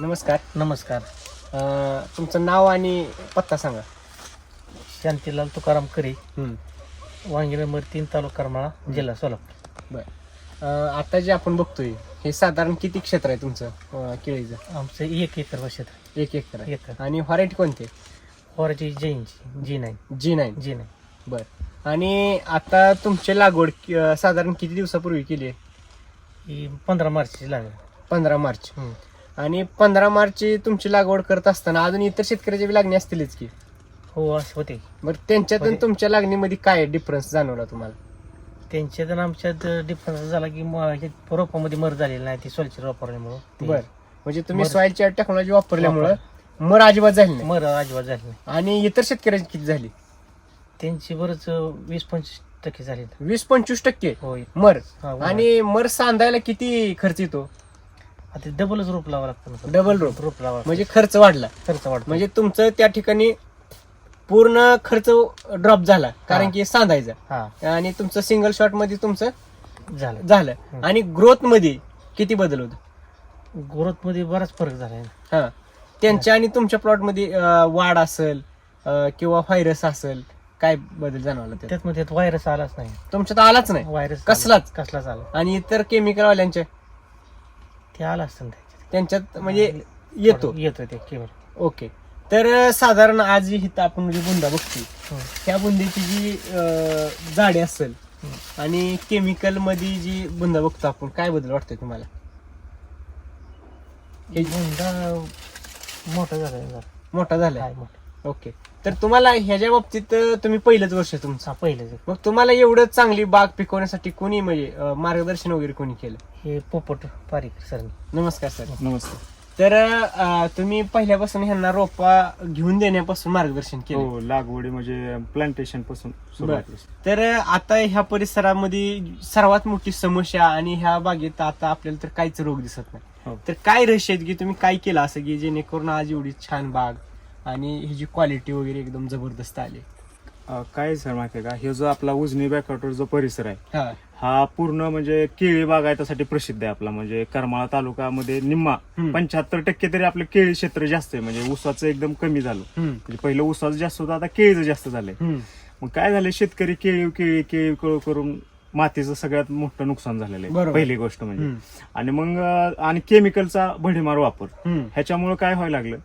नमस्कार. नमस्कार. अं, तुमचं नाव आणि पत्ता सांगा. शांतीलाल तुकाराम करी. वांगी नंबर तीन तालुका करमाळा जिल्हा सोलापूर. बर. अं, आता जे आपण बघतोय हे साधारण किती क्षेत्र आहे तुमचं अं, केळीचं? आमचं एक एकर क्षेत्र. एक एकर आहे. एकर. आणि व्हरायटी कोणते वराची जैनची G nine G nine G nine बर. आणि आता तुमची लागवड कि- अं, साधारण किती दिवसापूर्वी केली आहे? ही पंधरा मार्चची लागेल पंधरा मार्च. आणि पंधरा मार्चची तुमची लागवड करत असताना अजून इतर शेतकऱ्याची बी लागणी असतीलच की. हो असं होते. बरं त्यांच्यात आणि होते. तुमच्या लागणीमध्ये काय डिफरन्स जाणवला तुम्हाला? त्यांच्यात आणि आमच्यात डिफरन्स झाला की म- हे रोपामध्ये मर झालेली नाही ती सोलची वापरल्यामुळं. ते बर. म्हणजे तुम्ही सॉइल चार्ट टेक्नॉलॉजी वापरल्यामुळं मर अजिबात झाली नाही. मर अजिबात झाली नाही. आणि इतर शेतकऱ्याची किती झाली? त्यांची बरंच वीस पंचवीस टक्के झाली. वीस पंचवीस टक्के? होय. मर. हा. आणि मर सांधायला किती खर्च येतो? आता डबलच रोप लावा लागतं Double रोप? रोप लावा म्हणजे खर्च वाढला. खर्च वाढतो. म्हणजे तुमचं त्या ठिकाणी पूर्ण खर्च ड्रॉप झाला. कारण. की सांधायचा. हा. आणि तुमचं सिंगल शॉटमध्ये तुमचं झालं. झालं. आणि ग्रोथमध्ये किती बदल होतो? ग्रोथमध्ये बराच फरक झालाय हा. त्यांच्या आणि तुमच्या प्लॉटमध्ये अं, वाढ असेल अं, किंवा व्हायरस असेल काय बदल जाणवला त्यात? त्यात मध्ये व्हायरस आलाच नाही. तुमच्यात आलाच नाही? व्हायरस कसलाच? कसलाच आला. आणि इतर केमिकल वाल्यांच्या ते आला असतं त्याच्यात. म्हणजे येतो. येतो ते केवळ. ओके. तर साधारण आज इथं आपण जी बुंदा बघतो त्या बुंदीची जी अं, जाडी असेल आणि केमिकलमध्ये जी बुंदा बघतो आपण काय बदल वाटतोय तुम्हाला? हे बुंदा मोठा झाला. मोठा झालाय? मोठा. ओके. तर तुम्हाला ह्याच्या बाबतीत तुम्ही पहिलंच वर्ष तुमचं हा पहिलेच मग तुम्हाला एवढं चांगली बाग पिकवण्यासाठी कोणी म्हणजे अं, मार्गदर्शन वगैरे कोणी केलं? हे पोपट पारिकर सर. नमस्कार सर. नमस्कार. तर अं, तुम्ही पहिल्यापासून ह्यांना रोपा घेऊन देण्यापासून मार्गदर्शन केलं. हो लागवडी म्हणजे प्लांटेशनपासून सुरुवात बरं. तर आता ह्या परिसरामध्ये सर्वात मोठी समस्या आणि ह्या बागेत आता आपल्याला तर काहीच रोग दिसत नाही. हो. तर काय रहस्य आहेत की तुम्ही काय केलं असं की जेणेकरून आज एवढी छान बाग आणि ह्याची क्वालिटी वगैरे एकदम जबरदस्त आली अं, काय सर माहितीये का हे जो आपला उजनी बॅकवॉटर जो परिसर आहे हा हा पूर्ण म्हणजे केळी बागायतासाठी प्रसिद्ध आहे आपला म्हणजे करमाळा तालुक्यामध्ये निम्मा हम्म. पंच्याहत्तर टक्के तरी आपलं केळी क्षेत्र जास्त आहे म्हणजे ऊसाचं एकदम कमी झालं हम्म. म्हणजे पहिलं ऊसाचं जास्त होतं आता केळीचं जास्त झालंय हम्म. मग काय झालं शेतकरी केळी केळी केळी करू करून मातीचं सगळ्यात मोठं नुकसान झालेलं आहे. पहिली गोष्ट म्हणजे हम्म. आणि मग अं, आणि केमिकलचा भडीमार वापर हम्म. ह्याच्यामुळे काय व्हायला लागलं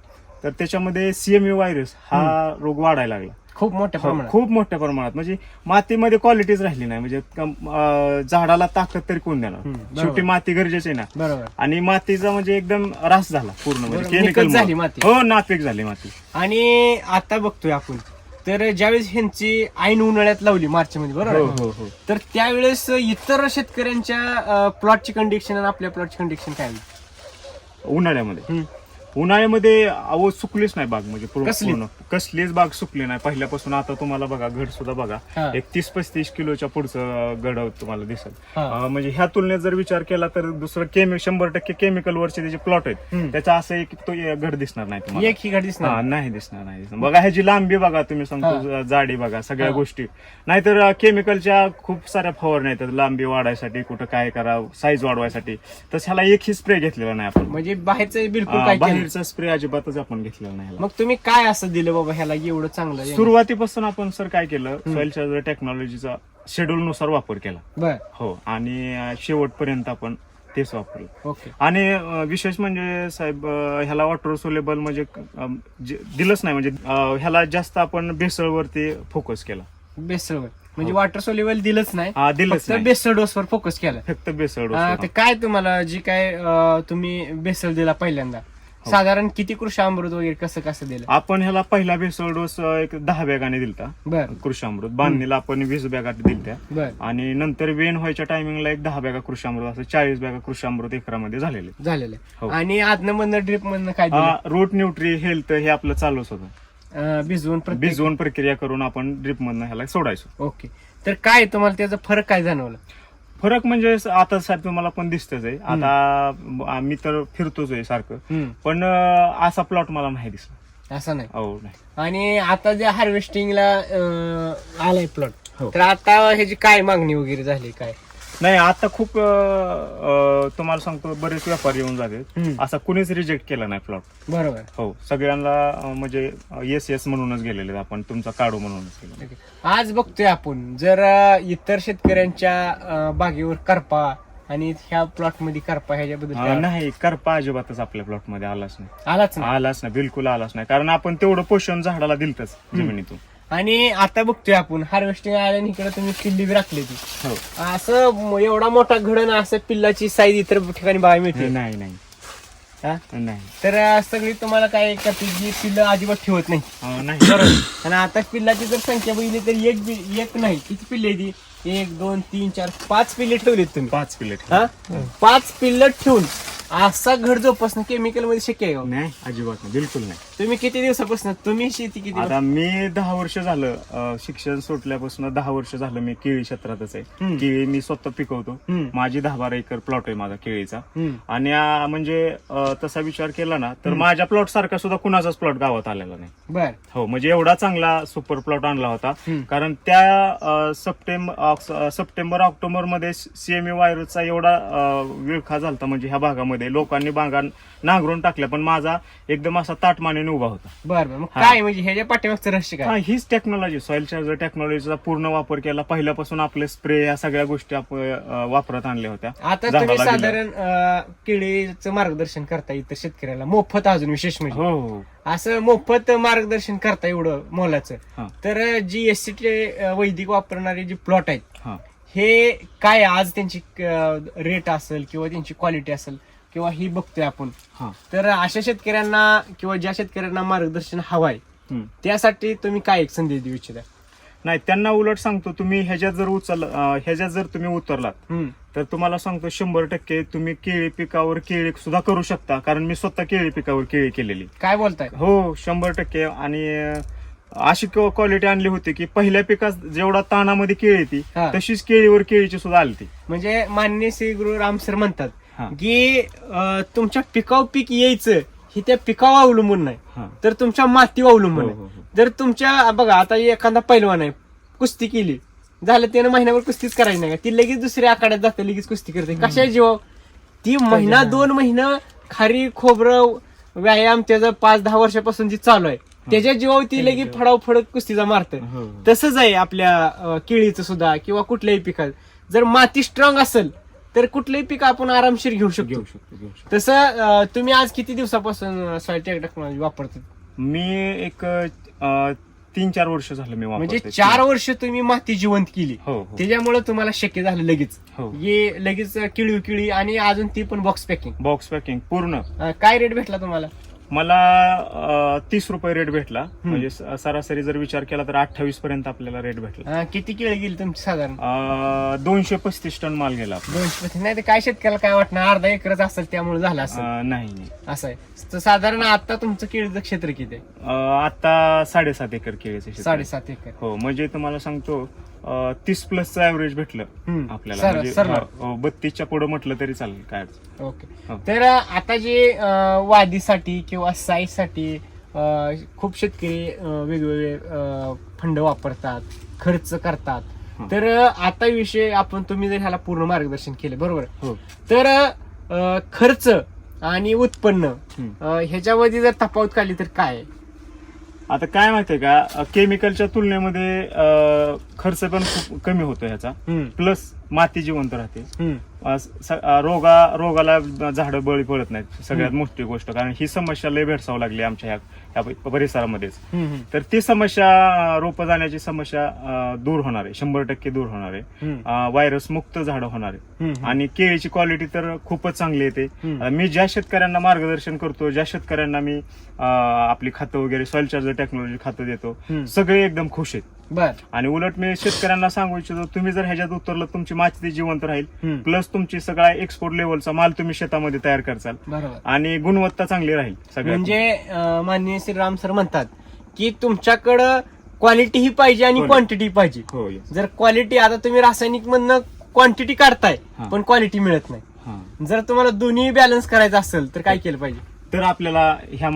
तर त्याच्यामध्ये सीएमयू व्हायरस हा रोग वाढायला लागला. खूप मोठ्या हो, प्रमाणात. खूप मोठ्या प्रमाणात. म्हणजे मातीमध्ये क्वालिटीच राहिली नाही. म्हणजे कम- अं, झाडाला ताकद तरी कोण देणार? बरोबर. शेवटी माती गरजेची आहे ना. बरोबर. आणि मातीचा म्हणजे एकदम रास झाला पूर्ण. म्हणजे बरोबर, केमिकल झाली माती. हो नापीक झाली माती. आणि आता बघतोय आपण. तर ज्यावेळेस ह्यांची ऐन उन्हाळ्यात लावली मार्च मध्ये बरोबर हो? हो हो. तर त्यावेळेस इतर शेतकऱ्यांच्या प्लॉटची कंडिशन आणि आपल्या प्लॉटची कंडिशन काय होती उन्हाळ्यामध्ये. हम्म. उन्हाळ्यामध्ये अहो सुकलीच नाही बाग म्हणजे पूर्ण कसली? पूर्ण. कसलीच बाग सुकली नाही पहिल्यापासून आता तुम्हाला बघा घड सुद्धा बघा. एक तीस पस्तीस किलोच्या पुढचं घड तुम्हाला हा. अं, म्हणजे ह्या तुलनेत जर विचार केला तर दुसरं केमी शंभर टक्के केमिकल वरचे त्याचे प्लॉट हम्म. आहेत त्याचा असं एक तो घड दिसणार नाही तुम्हाला एक ही गाडी हा, दिसणार नाही दिसणार नाही दिसणार बघा ह्याची लांबी बघा तुम्ही सांगतो जाडी बघा सगळ्या हा. गोष्टी नाहीतर केमिकलच्या खूप साऱ्या फवारण्या येतात लांबी वाढायसाठी कुठं काय करा साईज वाढवायसाठी तसं ह्याला एकही स्प्रे घेतलेला नाही आपण म्हणजे बाहेरचं बिलकुल काय केलं बाहेरचा स्प्रे अजिबातच आपण घेतलेला नाही ह्याला. मग तुम्ही काय असं दिलं बाबा ह्याला एवढं चांगलं आहे? सुरुवातीपासून आपण सर काय केलं सॉइल चार्जर टेक्नॉलॉजीचा शेड्यूल नुसार वापर केला. बर. हो आणि अं, शेवटपर्यंत आपण तेच वापरलं. ओके. आणि अं, विशेष म्हणजे साहेब अं, ह्याला वॉटर सोलेबल म्हणजे अं, जे- दिलंच नाही म्हणजे अं, ह्याला जास्त आपण भेसळवरती फोकस केला. बेसळ म्हणजे हो. वॉटर सोल्युबल दिलंच नाही हा दिलंच फक्त नाही. बेसळ डोस वर फोकस केला. फक्त बेसळ अं, ते काय तुम्हाला जी काय अं, तुम्ही बेसळ दिला पहिल्यांदा? हो. साधारण किती कृषी अमृत वगैरे कसं कसं दिलं? आपण ह्याला पहिला भेसळ डोस एक दहा बॅगाने दिलता. बर. कृषामृत बांधणीला आपण वीस बॅगा दिलत्या. बर. आणि नंतर वेन व्हायच्या टायमिंगला एक दहा बॅगा कृषामृत असं चाळीस बॅगा कृषामृत एकरामध्ये झालेले. झालेलं. हो. आणि आदनं मधनं ड्रिप मधनं काय दिलं? रूट न्यूट्री हेल्थ हे आपलं चालूच होतं. अं, भिजवून प्रत्येक भिजवून प्रक्रिया करून आपण ड्रिप मधनं ह्याला सोडायचो. ओके. तर काय तुम्हाला त्याचा फरक काय जाणवला? फरक म्हणजे आता साहेब तुम्हाला पण दिसतच आहे. आता आम्ही तर फिरतोच आहे सारखं. पण असा प्लॉट मला नाही दिसला. असं नाही. हो नाही. आणि आता जे हार्वेस्टिंगला आलाय प्लॉट हो. तर आता ह्याची काय मागणी वगैरे झाली काय? नाही आता खूप अं, तुम्हाला सांगतो बरेच व्यापारी येऊन जाते हम्म. असा कुणीच रिजेक्ट केला नाही प्लॉट बरोबर. हो सगळ्यांना अं, म्हणजे येस येस म्हणूनच गेलेले आहेत आपण तुमचा काढू म्हणूनच गेलेले. आज बघतोय आपण जर अ, इतर शेतकऱ्यांच्या अ, बागेवर करपा आणि ह्या प्लॉटमध्ये करपा ह्याच्याबद्दल अं, काय? नाही करपा अजिबातच आपल्या प्लॉटमध्ये आलाच नाही. आलाच ना आलाच नाही बिलकुल आलाच नाही. कारण आपण तेवढं पोषण झाडाला दिलतच जमिनीतून. आणि आता बघतोय आपण. हार्वेस्टिंग आल्याने इकडे तुम्ही पिल्ली बी राखली ती. हो. असं म- एवढा मोठा घडण असं पिल्लाची साईज इतर ठिकाणी बघायला मिळते. नाही नाही. हा? नाही. तर अ, सगळी तुम्हाला काय करते जी पिल्लं अजिबात ठेवत नाही. अं, नाही. आणि आता पिल्लाची जर संख्या बघितली तर एक बी- एक नाही. किती पिल्ले ती? एक दोन तीन चार पाच पिल्ले ठेवलीत तुम्ही. पाच प्लेट हा? पाच पिल्ल ठेवून असा घड जोपासणं केमिकलमध्ये शक्य आहे का? नाही अजिबात नाही बिलकुल नाही. तुम्ही किती दिवसापासून तुम्ही शेती किती आता मी दहा वर्ष झालं अं, शिक्षण सुटल्यापासून दहा वर्ष झालं मी केळी क्षेत्रातच आहे. केळी मी स्वतः पिकवतो. हम्म. माझी दहा बारा एकर प्लॉट आहे माझा केळीचा. हम्म. आणि म्हणजे अं, तसा विचार केला ना तर माझ्या प्लॉट सारखा सुद्धा कुणाचाच प्लॉट गावात आलेला नाही. बर. हो म्हणजे एवढा चांगला सुपर प्लॉट आणला होता. हम्म. कारण त्या सप्टेंबर सप्टेंबर ऑक्टोबरमध्ये सीएमए व्हायरसचा एवढा विळखा झालता म्हणजे ह्या भागामध्ये. लोकांनी बागा नांगरून टाकल्या पण माझा एकदम असा ताटमानेने उभा होता. बर बर. मग हा. काय म्हणजे ह्याच्या पाठीमागचं रहस्य हा काय हीच टेक्नॉलॉजी सॉइल चार्जर टेक्नॉलॉजीचा पूर्ण वापर केला. पहिल्यापासून आपले स्प्रे या सगळ्या गोष्टी वापरत आणल्या होत्या. आता तुम्ही. साधारण केळीचं मार्गदर्शन करता इतर शेतकऱ्याला. मोफत अजून विशेष म्हणजे. हो हो. असं मोफत मार्गदर्शन करता एवढं मोलाचं. तर जी एस चे वैदिक वापरणारे जे प्लॉट आहेत हा. हे काय आज त्यांची रेट असेल किंवा त्यांची क्वालिटी असेल किंवा ही बघतोय आपण. तर अशा शेतकऱ्यांना किंवा ज्या शेतकऱ्यांना मार्गदर्शन हवाय. त्यासाठी तुम्ही काय एक संदेश देऊ इच्छिता? नाही त्यांना उलट सांगतो तुम्ही ह्याच्यात जर उचल ह्याच्यात जर तुम्ही उतरलात. तर तुम्हाला सांगतो शंभर टक्के तुम्ही केळी पिकावर केळी सुद्धा करू शकता कारण मी स्वतः केळी पिकावर केळी केलेली काय बोलताय हो शंभर टक्के आणि अशी क्वालिटी आणली होती की पहिल्या पिकात जेवढा ताणामध्ये केळी ती. तशीच केळीवर केळीची सुद्धा आली ती म्हणजे मान्य श्री गुरु राम सर म्हणतात. की तुमच्या पिकाव पीक यायचं हे त्या पिकावर अवलंबून नाही. हा. तर तुमच्या मातीवर अवलंबून हो, आहे हो, हो. जर तुमच्या बघा आता एखादा पैलवान आहे कुस्ती केली. झालं त्यानं महिन्याभर कुस्तीच करायची नाही का? ती लगेच दुसऱ्या आखाड्यात जाते लगेच कुस्ती करते. कशा जीव ती महिना दोन महिना खारी खोबरं व्यायाम त्याचा पाच दहा वर्षापासून जी चालू आहे त्याच्या जीवावर ती लगेच फडाव फडक कुस्तीचा मारत. हो. तसंच आहे आपल्या केळीचं सुद्धा किंवा कुठल्याही पिकात. जर माती स्ट्रॉंग असेल तर कुठलंही पीक आपण आरामशीर घेऊ शकतो. घेऊ शकतो घेऊ शकतो. तसं अं, तुम्ही आज किती दिवसापासून सॉइल टेक्नॉलॉजी वापरता? मी एक अं, तीन चार वर्ष झालं मी म्हणजे चार वर्ष तुम्ही माती जिवंत केली. हो हो. त्याच्यामुळे तुम्हाला शक्य झालं लगेच. हो. हे लगेच किळी किळी आणि अजून ती पण बॉक्स पॅकिंग बॉक्स पॅकिंग पूर्ण. काय रेट भेटला तुम्हाला? मला तीस रुपये रेट भेटला. म्हणजे सरासरी जर विचार केला तर अठ्ठावीस पर्यंत आपल्याला रेट भेटला. अं, किती केळी गेली तुमची साधारण? अं, दोनशे पस्तीस टन माल गेला आपला. दोनशे पस्तीस. नाही काय शेतकऱ्याला काय वाटणार? अर्धा एकरच असेल त्यामुळे झालं असं अं, नाही नाही. असं आहे. तर साधारण आता तुमचं केळीचं क्षेत्र किती आहे? अं, आता साडेसात एकर केळीचे क्षेत्र. साडेसात एकर. हो म्हणजे तुम्हाला सांगतो तीस प्लसचं ऍव्हरेज भेटलं. आपल्याला सर- म्हणजे बत्तीसच्या पुढे म्हटलं तरी चालेल काय अडचण. ओके हो. तर आता जे अं, वादीसाठी किंवा साईजसाठी अं, खूप शेतकरी अं, वेगवेगळे अं, फंड वापरतात खर्च करतात हं. तर अं, आता विषय आपण तुम्ही जर ह्याला पूर्ण मार्गदर्शन केलं बरोबर हो तर अं, खर्च आणि उत्पन्न. अं, ह्याच्यामध्ये जर तफावत काढली तर काय आहे? आता काय माहितीये का केमिकलच्या तुलनेमध्ये अं, खर्च पण खूप कमी होतो ह्याचा. प्लस माती जिवंत राहते. रोगा रोगाला झाडं बळी पडत नाहीत सगळ्यात मोठी गोष्ट. कारण ही समस्या लय भेडसावं लागली आमच्या ह्या परिसरामध्येच. तर ती समस्या रोप जाण्याची समस्या दूर होणार आहे. शंभर टक्के दूर होणार आहे. व्हायरस मुक्त झाडं होणार आहे. आणि केळीची क्वालिटी तर खूपच चांगली येते. मी ज्या शेतकऱ्यांना मार्गदर्शन करतो ज्या शेतकऱ्यांना मी आपली खातं वगैरे सॉइल चार्जर टेक्नॉलॉजी खातं देतो. सगळे एकदम खुश आहेत. बर आणि उलट मी शेतकऱ्यांना सांगू इच्छितो तुम्ही जर ह्याच्यात उतरलं तुमची माती जिवंत राहील हं. प्लस तुमची सगळा एक्सपोर्ट लेवलचा माल तुम्ही शेतामध्ये तयार करचाल बरोबर आणि गुणवत्ता चांगली राहील म्हणजे अं, माननीय श्रीराम सर म्हणतात की तुमच्याकडं क्वालिटी ही पाहिजे आणि. क्वांटिटी पाहिजे हो yes. जर क्वालिटी आता तुम्ही रासायनिक मधनं क्वांटिटी काढताय हा. पण क्वालिटी मिळत नाही हा. जर तुम्हाला दोन्ही बॅलन्स करायचं असेल तर काय केलं पाहिजे तर आपल्याला ह्या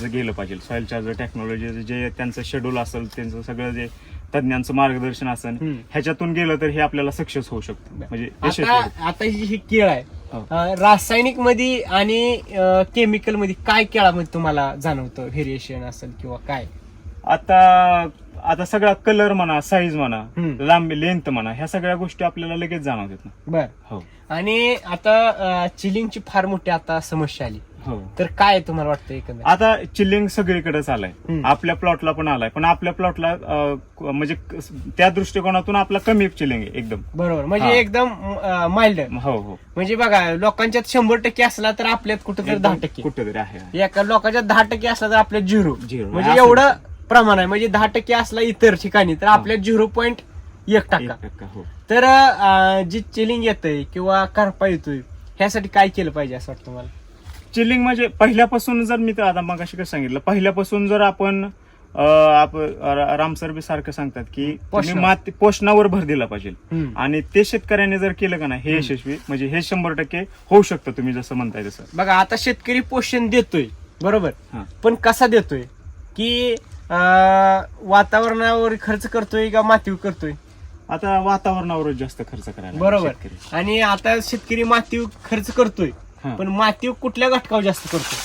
जे गेलं पाहिजे सॉइल चार्जर टेक्नॉलॉजी जे त्यांचं शेड्यूल असेल त्यांचं सगळं जे तज्ञांचं मार्गदर्शन असेल. ह्याच्यातून गेलं तर हे आपल्याला सक्सेस होऊ शकतं म्हणजे यशस्वी आता. आता ही केळ आहे हो. रासायनिकमध्ये आणि केमिकलमध्ये काय केळामध्ये तुम्हाला जाणवतं व्हेरिएशन असेल किंवा काय आता आता सगळा कलर म्हणा साईज म्हणा हम्म. लांबी लेंथ म्हणा ह्या सगळ्या गोष्टी आपल्याला लगेच जाणवतात ना. बर. हो. आणि आता चिलिंगची फार मोठी आता समस्या आली. हो. तर काय तुम्हाला वाटतं एकंदर आता चिल्लिंग सगळीकडेच आलाय. हम्म. आपल्या प्लॉटला पण आलाय. पण आपल्या प्लॉटला म्हणजे क- त्या दृष्टिकोनातून आपला कमी चिल्लिंग आहे एकदम. बरोबर. म्हणजे हा. एकदम माइल्ड हो हो. म्हणजे बघा लोकांच्यात शंभर टक्के असला तर आपल्यात कुठं तरी दहा टक्के. कुठेतरी आहे. एका लोकांच्या दहा टक्के असला तर आपल्यात झिरो. Zero. म्हणजे असं- एवढं प्रमाण आहे. म्हणजे दहा टक्के असला इतर ठिकाणी तर आपल्यात झिरो पॉईंट एक टक्का. हो. तर अं, जी चिलिंग येतंय किंवा करपा येतोय ह्यासाठी काय केलं पाहिजे असं वाटतं मला चिल्लिंग म्हणजे पहिल्यापासून जर मी तर आता मग कसं सांगितलं पहिल्यापासून जर आपण अं, आप- रा- रामसर बी सारखं सांगतात की तुम्ही पोषण. माती पोषणावर भर दिला पाहिजे. हम्म. आणि ते शेतकऱ्याने जर केलं का नाही हे यशस्वी म्हणजे हे शंभर टक्के होऊ शकतं तुम्ही जसं म्हणताय तसं. बघा आता शेतकरी पोषण देतोय बरोबर? हा. पण कसा देतोय? की वातावरणावर खर्च करतोय का मातीवर करतोय? आता वातावरणावरच जास्त खर्च करायला बरोबर. शेतकरी. आणि आता शेतकरी मातीवर खर्च करतोय हा. पण मातीवर कुठल्या घटकावर जास्त करतोय?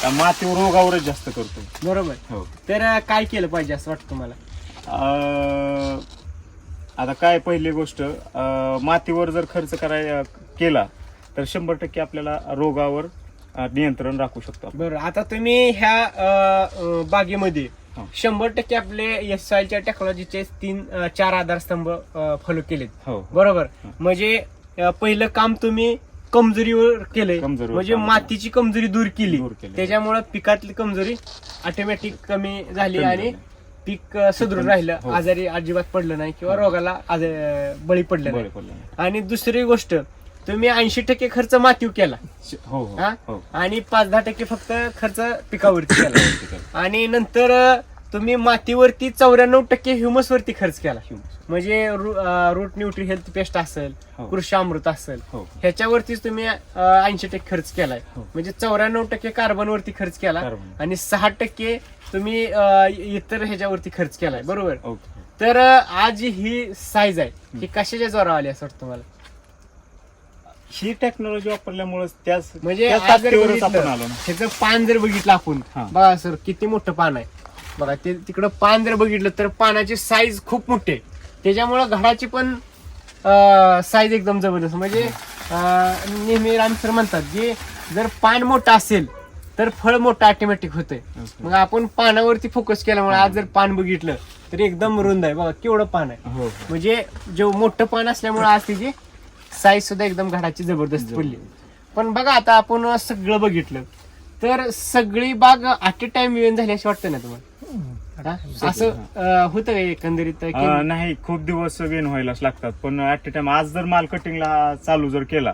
त्या मातीवर रोगावरच जास्त करतो बरोबर. हो. तर अं, काय केलं पाहिजे असं वाटतं तुम्हाला? अं, आता काय पहिली गोष्ट अं, मातीवर जर खर्च कराय केला तर शंभर टक्के आपल्याला रोगावर नियंत्रण राखू शकतो. बरोबर आता तुम्ही ह्या अं, अं, बागेमध्ये हा. शंभर टक्के आपले एस आयच्या टेक्नॉलॉजीचे तीन अं, चार आधारस्तंभ फॉलो केलेत हो बरोबर हा. म्हणजे अं, पहिलं काम तुम्ही कमजोरीवर केलंय कमजोरीवर म्हणजे काम मातीची कमजोरी दूर केली दूर केली. त्याच्यामुळे पिकातली कमजोरी ऑटोमॅटिक कमी झाली कमी आणि झाली. पीक अं, सुदृढ राहिलं हो. आजारी अजिबात पडलं नाही किंवा रोगाला आज- अं, बळी पडलं बरं नाही पडलं नाही. आणि दुसरी गोष्ट तुम्ही ऐंशी टक्के खर्च मातीव केला. हो हो हा? हो. आणि पाच दहा टक्के फक्त खर्च पिकावरती केला. ठीक आहे. आणि नंतर तुम्ही मातीवरती चौऱ्याण्णव टक्के ह्युमस वरती खर्च केला. म्हणजे रूट न्यूट्री हेल्थ पेस्ट असेल हो. कृषी अमृत असेल हो. ह्याच्यावरतीच तुम्ही ऐंशी टक्के खर्च केलाय. हो. म्हणजे चौऱ्याण्णव टक्के कार्बन वरती खर्च केला. आणि सहा टक्के तुम्ही अं, इतर ह्याच्यावरती खर्च केलाय. बरोबर? ओके. तर अं, आज ही साईज आहे. ही कशाच्या जोरावर आली असं वाटतं तुम्हाला? ही टेक्नॉलॉजी वापरल्यामुळे त्याच म्हणजे त्याच आज जर ताकदीवरच आपण बघितलं, आलो ना. ह्याचं पान जर बघितलं आपण हा. बघा सर किती मोठं पान आहे. बघा ते तिकडं पान जर बघितलं तर पानाची साईज खूप मोठी आहे. त्याच्यामुळं घडाची पण साईज एकदम जबरदस्त. म्हणजे अं, नेहमी राम सर म्हणतात की जर पान मोठं असेल तर फळ मोठं ऑटोमॅटिक होतंय. Okay. मग आपण पानावरती फोकस केल्यामुळे आज जर पान बघितलं तर एकदम रुंद आहे. बघा केवढं पान आहे. हो. हो. म्हणजे जे मोठं पान असल्यामुळे आज तिची साईज सुद्धा एकदम घडाची जबरदस्त पडली. पण बघा आता आपण सगळं बघितलं. तर सगळी बाग ऍट अ टाइम इव्हेंट झाली अशी वाटतं ना तुम्हाला? असं होतं का एकंदरीत? नाही खूप दिवस वेन व्हायलाच लागतात. पण ऍट अ टाइम आज जर माल कटिंगला चालू जर केला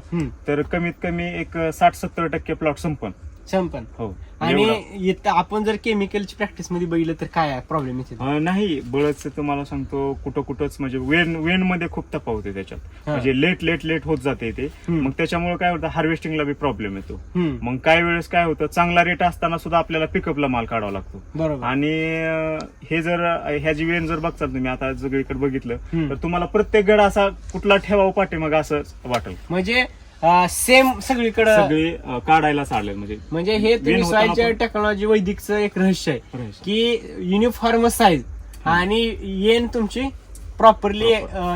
तर कमीत कमी एक साठ सत्तर टक्के प्लॉट संपन. संपन. हो. आणि. इथं आपण जर केमिकलची प्रॅक्टिसमध्ये बघितलं तर काय प्रॉब्लेम येते. अं, नाही बळच तुम्हाला सांगतो कुठं कुठंच म्हणजे वेन वेन मध्ये खूप तपाव होते त्याच्यात. हा. म्हणजे लेट लेट लेट होत जाते ते. हम्म. मग त्याच्यामुळे काय होतं हार्वेस्टिंगला बी प्रॉब्लेम येतो. हम्म, मग काही वेळेस काय होतं चांगला रेट असताना सुद्धा आपल्याला पिकअपला माल काढावा लागतो. बरोबर. आणि अं, हे जर ह्याची वेन जर बघताल तुम्ही आता सगळीकडे बघितलं हम्म. तर तुम्हाला प्रत्येक गड असा कुठला ठेवावं पाठी मग असं वाटेल. म्हणजे सेम सगळीकडं सगळे अं, काढायला चालेल म्हणजे म्हणजे हे तुम्ही टेक्नॉलॉजी वैदिकचं एक रहस्य आहे रहस्य. की युनिफॉर्म साईज आणि येन तुमची प्रॉपरली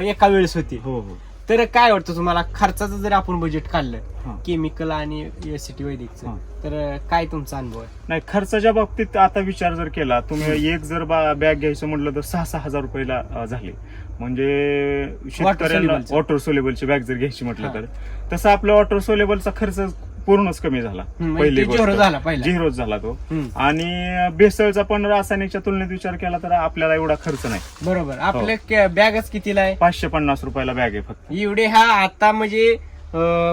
एका वेळेस होती. हो हो. तर काय वाटतं तुम्हाला खर्चाचं जर आपण बजेट काढलं. केमिकल आणि एसीटी वैदिकचं. तर काय तुमचा अनुभव आहे नाही खर्चाच्या बाबतीत आता विचार जर केला तुम्ही एक जर बॅग घ्यायचं म्हटलं तर सहा सहा हजार रुपयाला झाले म्हणजे चं. वॉटर सोलेबलची बॅग जर घ्यायची म्हटलं. तर तसं आपलं वॉटर सोलेबलचा खर्च पूर्णच कमी झाला. म्हणजे पहिला. झिरोच झाला तो. आणि बेसळचा पण रासायनिकच्या तुलनेत विचार केला तर आपल्याला एवढा खर्च नाही. बरोबर. हो. आपल्या बॅगच कितीला आहे? पाचशे पन्नास रुपयाला बॅग आहे फक्त. एवढे हा आता म्हणजे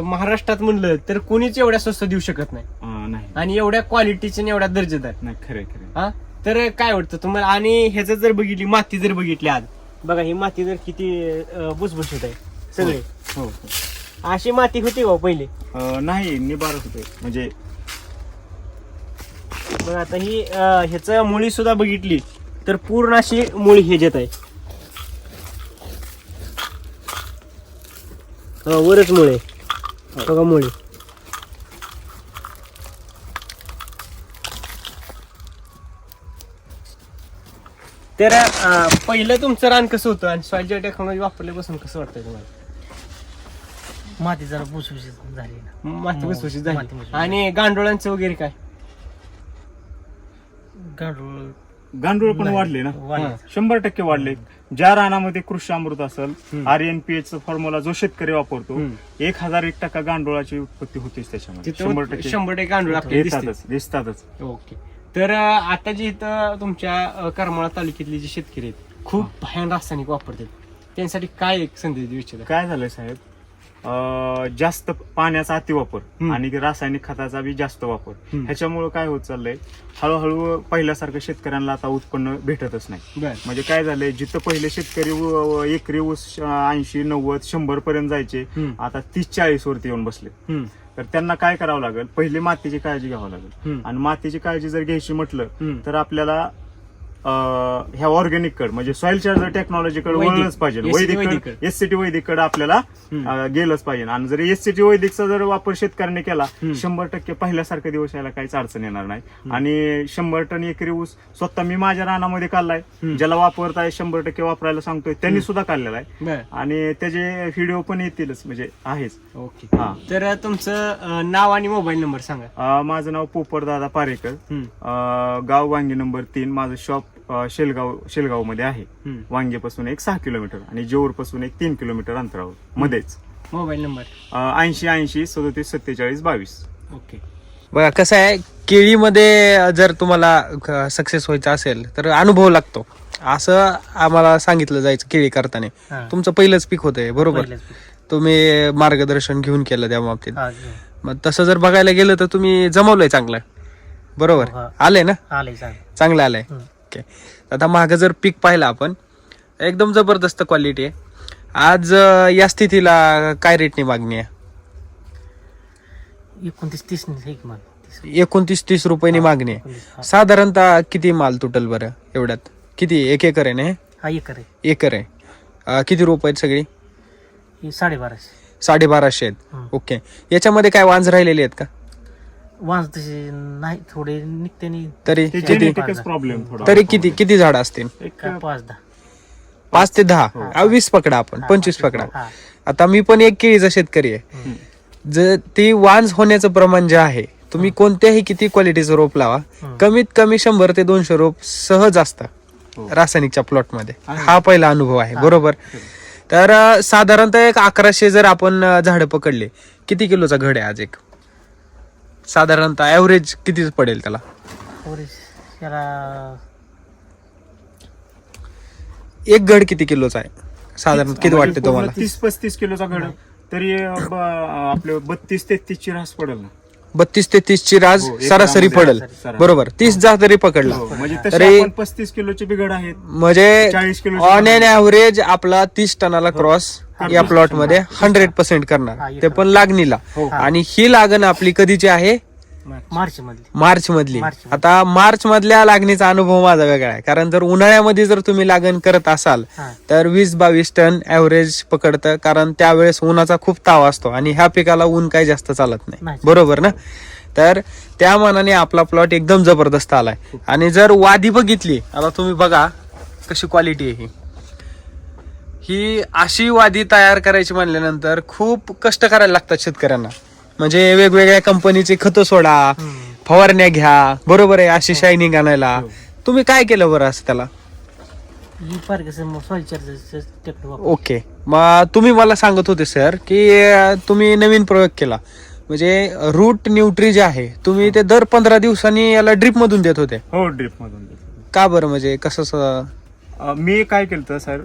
महाराष्ट्रात म्हणलं तर कोणीच एवढ्या स्वस्त देऊ शकत नाही. आणि एवढ्या क्वालिटीचे एवढ्या दर्जेदार नाही खरे खरे हा? तर काय वाटतं तुम्हाला? आणि ह्याचं जर बघितली माती जर बघितली आज. बघा ही माती जर किती भुसभुशीत आहे. सगळे. हो हो. अशी माती होती का पहिले. नाही निबार होते. म्हणजे मग आता ही ह्याच मुळी सुद्धा बघितली तर पूर्ण अशी मुळी ह्याच्यात आहे. वरच मुळे बघा मुळे. तर पहिलं तुमचं रान कसं होतं? आणि स्वाजी वापरले वापरल्यापासून कसं वाटतंय तुम्हाला? माती जरा भुसभुशीत झाली ना. माती हो, भुसभुशीत माती झाली भुसभुशीत. आणि गांडोळांचं वगैरे काय? गांडूळ गांडूळ पण वाढले ना? वाढले. शंभर टक्के वाढले. ज्या रानामध्ये कृषी अमृत असेल. R N P H formula जो शेतकरी वापरतो. एक हजार एक टक्का गांडुळाची उत्पत्ती होतीच त्याच्यामध्ये. शंभर तिथं टक्के शंभर टक्के गांडूळ आपल्याला दिसते येतातच. दिसतातच ओके. तर अं, आता जे इथं तुमच्या अं, करमाळा तालुक्यातले जे शेतकरी आहेत खूप भयान रासायनिक वापरतात. त्यांसाठी काय एक संदेश देऊ इच्छिता काय झालंय साहेब? जास्त पाण्याचा अतिवापर. आणि रासायनिक खताचा बी जास्त वापर. ह्याच्यामुळे काय होत चाललंय हळूहळू पहिल्यासारखं शेतकऱ्यांना आता उत्पन्न भेटतच नाही म्हणजे काय झालंय जिथं पहिले शेतकरी एकरी ऊस ऐंशी नव्वद शंभर पर्यंत जायचे. आता तीस चाळीस वरती येऊन बसले तर त्यांना काय करावं लागेल पहिली मातीची काळजी घ्यावं लागेल. आणि मातीची काळजी जर घ्यायची म्हटलं. तर आपल्याला ह्या ऑर्गॅनिक कड म्हणजे सॉइल चार्जर टेक्नॉलॉजीकडे. वळलंच पाहिजे. वैदिक वैदिककडे. एस सी टी वैदिककडे आपल्याला गेलंच पाहिजे. आणि जर एस सी टी वैदिकचा जर वापर शेतकऱ्यांनी केला. शंभर टक्के पहिल्यासारखे दिवस यायला काहीच अडचण येणार नाही. आणि शंभर टन एकरी ऊस स्वतः मी माझ्या रानामध्ये काढलाय. ज्याला वापरताय शंभर टक्के वापरायला सांगतोय त्यांनी सुद्धा काढलेला आहे. आणि त्याचे व्हिडिओ पण येतीलच म्हणजे आहेच. ओके. तर तुमचं नाव आणि मोबाईल नंबर सांगा. माझं नाव पोपट दादा पारेकर गाव वांगी नंबर तीन. माझं शॉप शेलगाव शेलगावमध्ये आहे. वांगेपासून एक सहा किलोमीटर आणि जेऊरपासून एक तीन किलोमीटर अंतरावर मध्येच. Mobile number? ऐंशी ऐंशी सदोतीस सत्तेचाळीस बावीस. ओके. बघा कसं आहे केळीमध्ये जर तुम्हाला सक्सेस व्हायचं असेल तर अनुभव लागतो. असं आम्हाला सांगितलं जायचं केळी करताना. तुमचं पहिलंच पीक होतंय बरोबर. तुम्ही मार्गदर्शन घेऊन केलं त्या बाबतीत. मग तसं जर बघायला गेलं तर तुम्ही जमवलंय चांगलं. बरोबर? हो. आलंय ना? आलंय चांगलं. आलंय. ओके आता मागं जर पीक पाहिलं आपण एकदम जबरदस्त क्वालिटी आहे. आज या स्थितीला काय रेटनी मागणी आहे? एकोणतीस तीस. एकोणतीस तीस रुपयांनी मागणी आहे. साधारणतः किती माल तुटल बरं एवढ्यात? किती एक एकर आहे ना हे? एकर आहे. एकर आहे. किती रुपये आहेत सगळी? साडेबाराशे. साडेबाराशे आहेत. ओके. याच्यामध्ये काय वांज राहिलेले आहेत का? नाही थोडे निघते नाही तरी ते किती? जेनेटिकच प्रॉब्लेम थोडा. तरी किती किती झाड असतील? एक काय पाच दहा. पाच ते दहा. अं, वीस पकडा आपण पंचवीस पकडा. हा. आता मी पण एक केळीचा शेतकरी आहे. जर ती वांज होण्याचं प्रमाण जे आहे तुम्ही कोणत्याही किती क्वालिटीचं रोप लावा. कमीत कमी शंभर ते दोनशे रोप सहज असतं हो. रासायनिकच्या प्लॉटमध्ये. हा पहिला अनुभव आहे बरोबर? तर अं, साधारणतः एक अकराशे जर आपण अं, झाडं पकडले किती किलोचा घड आहे आज एक? साधारणतः ऍव्हरेज किती पडेल त्याला? एक घड किती किलोचा आहे? साधारण किती वाटते तुम्हाला? तीस पस्तीस किलोचा घड तरी ब- आपले बत्तीस तेहतीस ची रास पडेल ना. बत्तीस ते तीस ची राज हो, एक सरासरी पडेल. सरासरी. बरोबर तीस जा तरी पकडला. हो, म्हणजे तसे तरी पस्तीस किलोचे बिघड आहेत. म्हणजे 40 किलोची ऑन अँड पकडा. ऍव्हरेज आपला तीस टनाला क्रॉस या प्लॉटमध्ये हंड्रेड पर्सेंट करणार. ते पण लागणीला. हो. आणि ही लागण आपली कधीची आहे? मार्च. मधली मार्च मधली. आता मार्च मधल्या लागणीचा अनुभव माझा वेगळा आहे. कारण जर उन्हाळ्यामध्ये जर तुम्ही लागण करत असाल तर वीस बावीस टन ऍव्हरेज पकडतं. कारण त्यावेळेस उन्हाचा खूप ताव असतो आणि ह्या पिकाला ऊन काही जास्त चालत नाही. नाही. बरोबर ना? तर त्या मानाने आपला प्लॉट एकदम जबरदस्त आलाय. आणि जर वादी बघितली आता तुम्ही बघा कशी क्वालिटी आहे ही. ही अशी वादी तयार करायची म्हणल्यानंतर खूप कष्ट करायला लागतात शेतकऱ्यांना. म्हणजे वेगवेगळ्या कंपनीचे खतं सोडा. फवारण्या घ्या बरोबर आहे अशी शायनिंग आणायला. तुम्ही काय केलं बरं असं त्याला? ही ओके. मग तुम्ही मला सांगत होते सर की तुम्ही नवीन प्रयोग केला. म्हणजे रूट न्यूट्री जे आहे तुम्ही ते दर पंधरा दिवसांनी याला ड्रिप मधून देत होते. हो ड्रिप मधून देतो. का बरं? म्हणजे कसं मी काय केलं सर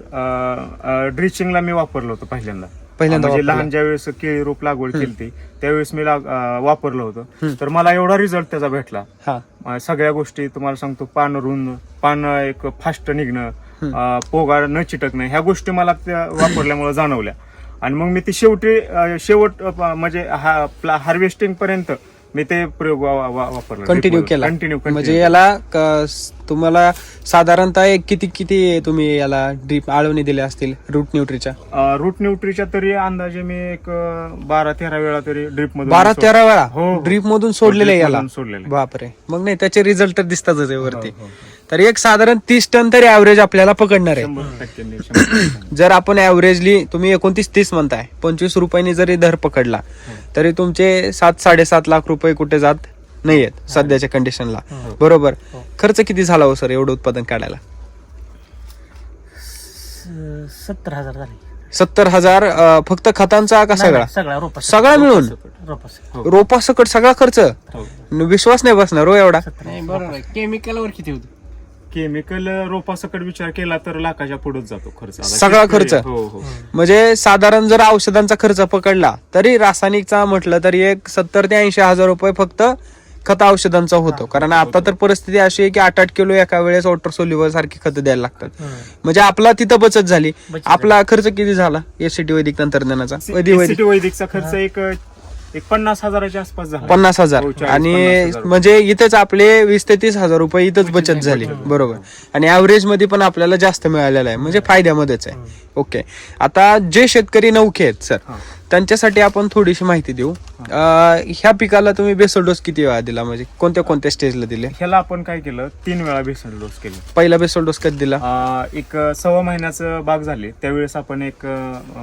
ड्रिचिंगला मी वापरलं होतं पहिल्यांदा. पहिल्यांदा म्हणजे. लहान ज्या वेळेस केळी रोप लागवड केली त्यावेळेस मी वापरलं होतं. तर मला एवढा रिझल्ट त्याचा भेटला. हा. सगळ्या गोष्टी तुम्हाला सांगतो पान रुंद पान एक फास्ट निघणं अं, पोगार न चिटकणं ह्या गोष्टी मला त्या वापरल्यामुळे जाणवल्या. आणि मग मी ती शेवटी शेवट म्हणजे हार्वेस्टिंग पर्यंत मी ते प्रयोग वापरला. कंटिन्यू केला. कंटिन्यू म्हणजे याला तुम्हाला साधारणतः एक किती किती तुम्ही याला ड्रीप आळवणी दिल्या असतील रूट न्यूट्रीच्या रूट न्यूट्रीच्या तरी अंदाजे मी एक अं, बारा तेरा वेळा तरी ड्रिपमध्ये बारा तेरा वेळा? हो. ड्रीप मधून सोडलेले Drip याला? सोडलेले. बापरे. मग नाही त्याचे रिझल्ट तर दिसतातच आहे वरती. हो, हो, तर एक साधारण तीस टन तरी ऍव्हरेज आपल्याला पकडणार आहे. शंभर शंभर. जर आपण ऍव्हरेजली तुम्ही एकोणतीस तीस म्हणताय पंचवीस रुपयांनी जरी दर पकडला तरी तुमचे सात साडेसात लाख रुपये कुठे जात? नाहीयेत सध्याच्या कंडिशनला बरोबर? खर्च किती झाला हो सर एवढं उत्पादन काढायला? सत्तर हजार झाले. सत्तर हजार अं, फक्त खतांचा का सगळा? सगळा रोपा सगळा. मिळून? रोपास रोपा सकट सगळा खर्च? विश्वास नाही बसणार हो एवढा. नाही बरोबर केमिकलवर किती होतं? केमिकल रोपासकट विचार केला तर लाखाच्या पुढेच जातो खर्च. आता सगळा शेतकरी- खर्च? हो हो. म्हणजे साधारण जर औषधांचा खर्च पकडला तरी रासायनिकचा म्हटलं तरी एक सत्तर ते ऐंशी हजार रुपये फक्त खत औषधांचा होतो. कारण आता तर परिस्थिती अशी आहे की आठ आठ किलो एका वेळेस वॉटर सोल्युबर सारखी खत द्यायला लागतात. म्हणजे आपला तिथं बचत झाली. आपला खर्च किती झाला? एससीटी वैदिक तंत्रज्ञानाचा. वैदिकचा खर्च एक एक पन्नास हजाराच्या आसपास झाला. पन्नास हजार. हो, आणि. म्हणजे इथेच आपले वीस ते तीस हजार रुपये इथंच बचत झाली. बरोबर. आणि ऍव्हरेजमध्ये पण आपल्याला जास्त मिळालेलं आहे. म्हणजे फायद्यामध्येच आहे. ओके आता जे शेतकरी नौखे आहेत सर. त्यांच्यासाठी आपण थोडीशी माहिती देऊ. अं, ह्या पिकाला तुम्ही बेसल डोस किती वेळा दिला? म्हणजे कोणत्या कोणत्या स्टेजला दिले? ह्याला आपण काय केलं? तीन वेळा बेसन डोस केले. पहिला बेसल डोस कधी दिला? एक सव्वा महिन्याचं बाग झाले. त्यावेळेस आपण एक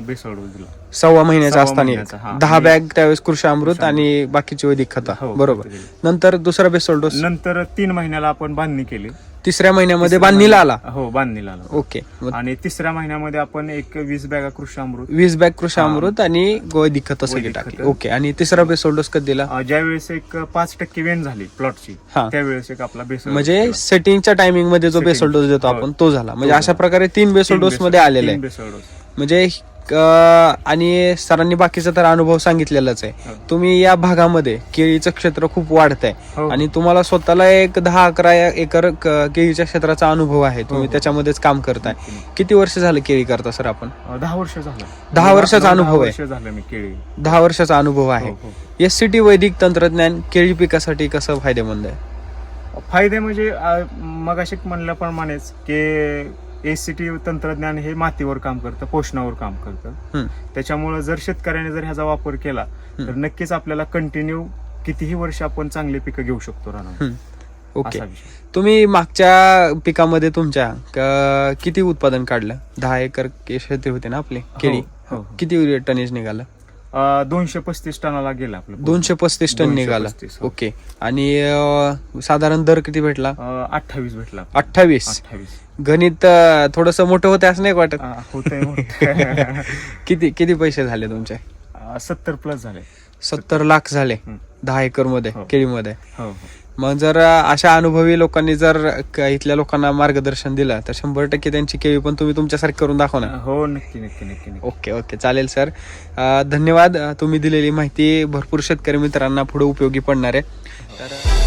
बेसळ डोस दिला. सव्वा महिन्याचा सव्वा असताना महिन्याचा. हा. दहा बॅग त्यावेळेस कृषी अमृत आणि बाकीची वैदिक खता. हो, बरोबर. दिली. नंतर दुसरा बेसल डोस नंतर तीन महिन्याला आपण बांधणी केली. तिसऱ्या महिन्यामध्ये बांधणीला आला हो बांधणीला आला ओके आणि तिसऱ्या महिन्यामध्ये आपण एक वीस बॅगा कृषी अमृत वीस बॅग कृषी हा. अमृत आणि वैदिक खत सगळी टाकली. ओके आणि तिसरा बेसल डोस कधी दिला ज्यावेळेस एक पाच टक्के वेण झाली प्लॉटची हा. त्यावेळेस एक आपला बेसळ म्हणजे सेटिंगच्या टायमिंगमध्ये जो. बेसल डोस देतो हो. आपण तो झाला म्हणजे अशा. प्रकारे तीन बेसल डोस मध्ये आलेला आहे म्हणजे आणि सरांनी बाकीचा तर अनुभव सांगितलेलाच आहे हो. तुम्ही या भागामध्ये केळीचं क्षेत्र खूप वाढत आहे हो. आणि तुम्हाला स्वतःला एक दहा अकरा एकर केळीच्या क्षेत्राचा अनुभव आहे तुम्ही हो. त्याच्यामध्येच काम करताय किती वर्ष झालं केळी करता सर आपण दहा वर्ष झालं दहा वर्षाचा अनुभव आहे. दहा वर्षाचा अनुभव आहे. एस सी टी वैदिक तंत्रज्ञान केळी पिकासाठी कसं फायदेमंद आहे फायदे म्हणजे मग असे म्हणल्याप्रमाणेच की एसीटी तंत्रज्ञान हे मातीवर काम करतं पोषणावर काम करतं. त्याच्यामुळे जर शेतकऱ्याने जर ह्याचा वापर केला तर नक्कीच आपल्याला कंटिन्यू कितीही वर्ष आपण चांगली पिकं घेऊ शकतो हम्म. ओके. तुम्ही मागच्या पिकामध्ये तुमच्या किती उत्पादन काढलं? दहा एकर के- शेती होते ना आपली केळी. हो, हो. किती टनेज निघालं? दोनशे पस्तीस टनाला गेला आपलं दोनशे पस्तीस टन 235, निघालं हो. ओके. आणि साधारण दर किती भेटला? अठ्ठावीस भेटला. अठ्ठावीस. अठ्ठावीस. गणित थोडस मोठं होते असं नाही वाटत. किती किती पैसे झाले तुमचे? सत्तर प्लस झाले. सत्तर लाख झाले. दहा एकरमध्ये हो. केळीमध्ये. हो हो. मग जर अशा अनुभवी लोकांनी जर इथल्या लोकांना मार्गदर्शन दिलं तर शंभर टक्के त्यांची केळी पण तुम्ही तुमच्यासारखी करून दाखवणार हो नक्की नक्की नक्की ओके ओके. चालेल सर. धन्यवाद. तुम्ही दिलेली माहिती भरपूर शेतकरी मित्रांना पुढे उपयोगी पडणार आहे. तर